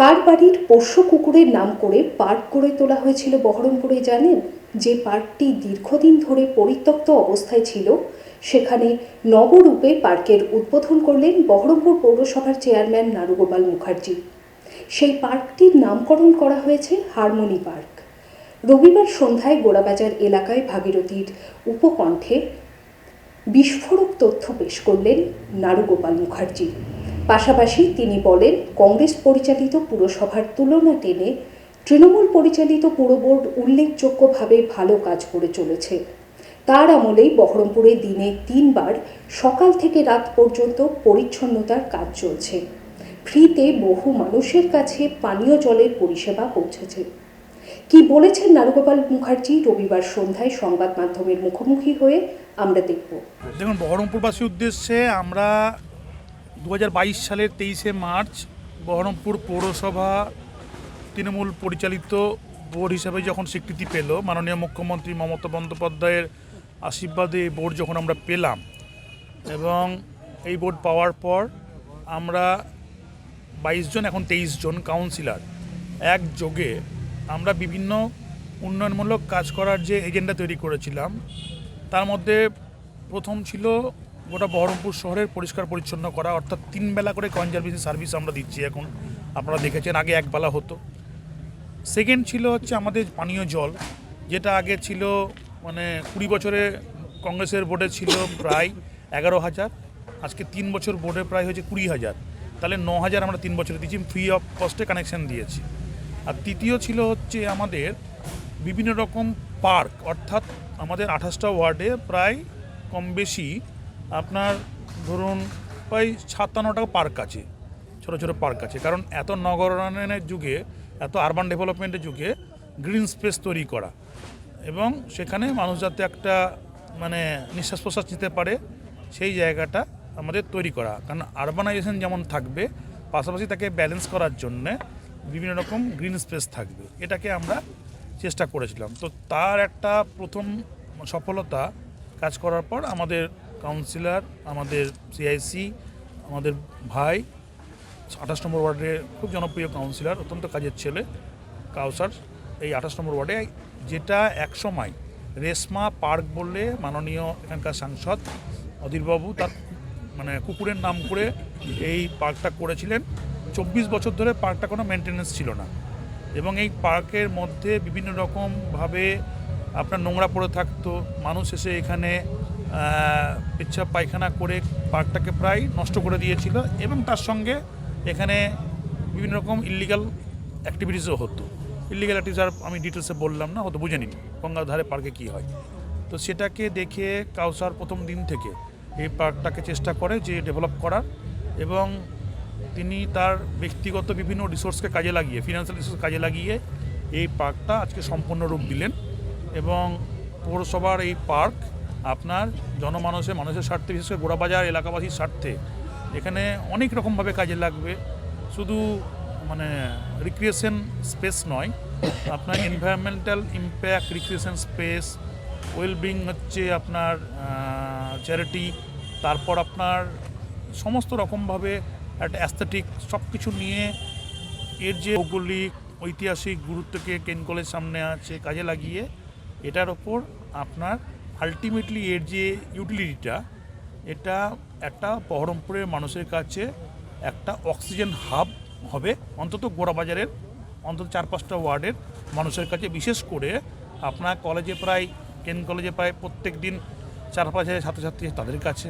কার বাড়ির পোষ্য কুকুরের নাম করে পার্ক গড়ে তোলা হয়েছিল বহরমপুরে জানেন? যে পার্কটি দীর্ঘদিন ধরে পরিত্যক্ত অবস্থায় ছিল, সেখানে নবরূপে পার্কের উদ্বোধন করলেন বহরমপুর পৌরসভার চেয়ারম্যান নারুগোপাল মুখার্জি। সেই পার্কটির নামকরণ করা হয়েছে হারমোনি পার্ক। রবিবার সন্ধ্যায় গোড়াবাজার এলাকায় ভাগীরথীর উপকণ্ঠে বিস্ফোরক তথ্য পেশ করলেন নারুগোপাল মুখার্জি। পাশাপাশি তিনি বলেন, কংগ্রেস পরিচালিত পুরসভার তুলনা টেনে তৃণমূল পরিচালিত পুর বোর্ড উল্লেখযোগ্যভাবে ভালো কাজ করে চলেছে। তার আমলেই বহরমপুরে দিনে তিনবার সকাল থেকে রাত পর্যন্ত পরিচ্ছন্নতার কাজ চলছে। ফ্রিতে বহু মানুষের কাছে পানীয় জলের পরিষেবা পৌঁছেছে। কি বলেছেন নারুগোপাল মুখার্জি রবিবার সন্ধ্যায় সংবাদ মাধ্যমের মুখোমুখি হয়ে, আমরা দেখব। দেখুন, বহরমপুরবাসীর উদ্দেশ্যে আমরা দু হাজার বাইশ সালের তেইশে মার্চ বহরমপুর পৌরসভা তৃণমূল পরিচালিত বোর্ড হিসাবে যখন স্বীকৃতি পেল, মাননীয় মুখ্যমন্ত্রী মমতা বন্দ্যোপাধ্যায়ের আশীর্বাদে এই বোর্ড যখন আমরা পেলাম এবং এই বোর্ড পাওয়ার পর আমরা বাইশ জন, এখন তেইশ জন কাউন্সিলর একযোগে আমরা বিভিন্ন উন্নয়নমূলক কাজ করার যে এজেন্ডা তৈরি করেছিলাম, তার মধ্যে প্রথম ছিল গোটা বহরমপুর শহরের পরিষ্কার পরিচ্ছন্ন করা, অর্থাৎ তিন বেলা করে কনজারভেশন সার্ভিস আমরা দিচ্ছি এখন। আপনারা দেখেছেন, আগে এক বেলা হতো। সেকেন্ড ছিল হচ্ছে আমাদের পানীয় জল, যেটা আগে ছিল মানে কুড়ি বছরে কংগ্রেসের বোর্ডে ছিল প্রায় এগারো হাজার, আজকে তিন বছর বোর্ডে প্রায় হয়েছে কুড়ি হাজার। তাহলে ন হাজার আমরা তিন বছরে দিয়েছি ফ্রি অফ কস্টে কানেকশান দিয়েছি। আর তৃতীয় ছিল হচ্ছে আমাদের বিভিন্ন রকম পার্ক অর্থাৎ আমাদের আঠাশটা ওয়ার্ডে প্রায় কম বেশি আপনার ধরুন ওই সাতান্নটা পার্ক আছে ছোটো ছোটো পার্ক আছে কারণ এত নগরায়নের যুগে, এত আরবান ডেভেলপমেন্টের যুগে গ্রিন স্পেস তৈরি করা এবং সেখানে মানুষ যাতে একটা মানে নিঃশ্বাস প্রশ্বাস নিতে পারে, সেই জায়গাটা আমাদের তৈরি করা। কারণ আরবানাইজেশন যেমন থাকবে, পাশাপাশি তাকে ব্যালেন্স করার জন্যে বিভিন্ন রকম গ্রিন স্পেস থাকবে। এটাকে আমরা চেষ্টা করেছিলাম। তো তার একটা প্রথম সফলতা কাজ করার পর আমাদের কাউন্সিলর, আমাদের সিআইসি আমাদের ভাই, আঠাশ নম্বর ওয়ার্ডের খুব জনপ্রিয় কাউন্সিলর, অত্যন্ত কাজের ছেলে, কাউসার। এই আঠাশ নম্বর ওয়ার্ডে যেটা একসময় রেশমা পার্ক বললে মাননীয় এখানকার সাংসদ অধীরবাবু তার মানে কুকুরের নাম করে এই পার্কটা করেছিলেন। চব্বিশ বছর ধরে পার্কটা কোনো মেনটেনেন্স ছিল না এবং এই পার্কের মধ্যে বিভিন্ন রকমভাবে আপনার নোংরা পড়ে থাকতো, মানুষ এসে এখানে পেচ্ছাপ পায়খানা করে পার্কটাকে প্রায় নষ্ট করে দিয়েছিল এবং তার সঙ্গে এখানে বিভিন্ন রকম ইলিগাল অ্যাক্টিভিটিসও হতো। ইলিগাল অ্যাক্টিভিটিস আমি ডিটেলসে বললাম না, হয়তো বুঝে নিন গঙ্গার ধারে পার্কে কী হয়। তো সেটাকে দেখে কাউসার প্রথম দিন থেকে এই পার্কটাকে চেষ্টা করে যে ডেভেলপ করার এবং তিনি তার ব্যক্তিগত বিভিন্ন রিসোর্সকে কাজে লাগিয়ে ফিনান্সিয়াল রিসোর্স কাজে লাগিয়ে এই পার্কটা আজকে সম্পূর্ণ রূপ দিলেন এবং পৌরসভার এই পার্ক আপনার জনমানুষের মানুষের স্বার্থে, বিশেষ করে গোড়াবাজার এলাকাবাসীর স্বার্থে, এখানে অনেক রকমভাবে কাজে লাগবে। শুধু মানে রিক্রিয়েশন স্পেস নয়, আপনার environmental impact recreation space wellbeing হচ্ছে আপনার চ্যারিটি তারপর আপনার সমস্ত রকমভাবে একটা অ্যাস্থেটিক সব কিছু নিয়ে এর যে ভৌগোলিক, ঐতিহাসিক গুরুত্বকে কেন কলেজ সামনে আছে, কাজে লাগিয়ে এটার ওপর আপনার আলটিমেটলি এর যে ইউটিলিটিটা এটা একটা বহরমপুরের মানুষের কাছে একটা অক্সিজেন হাব হবে। অন্তত গোড়াবাজারের, অন্তত চার পাঁচটা ওয়ার্ডের মানুষের কাছে। বিশেষ করে আপনার কলেজে প্রায়, কেন কলেজে প্রায় প্রত্যেক দিন চার পাঁচ হাজার ছাত্রছাত্রী তাদের কাছে।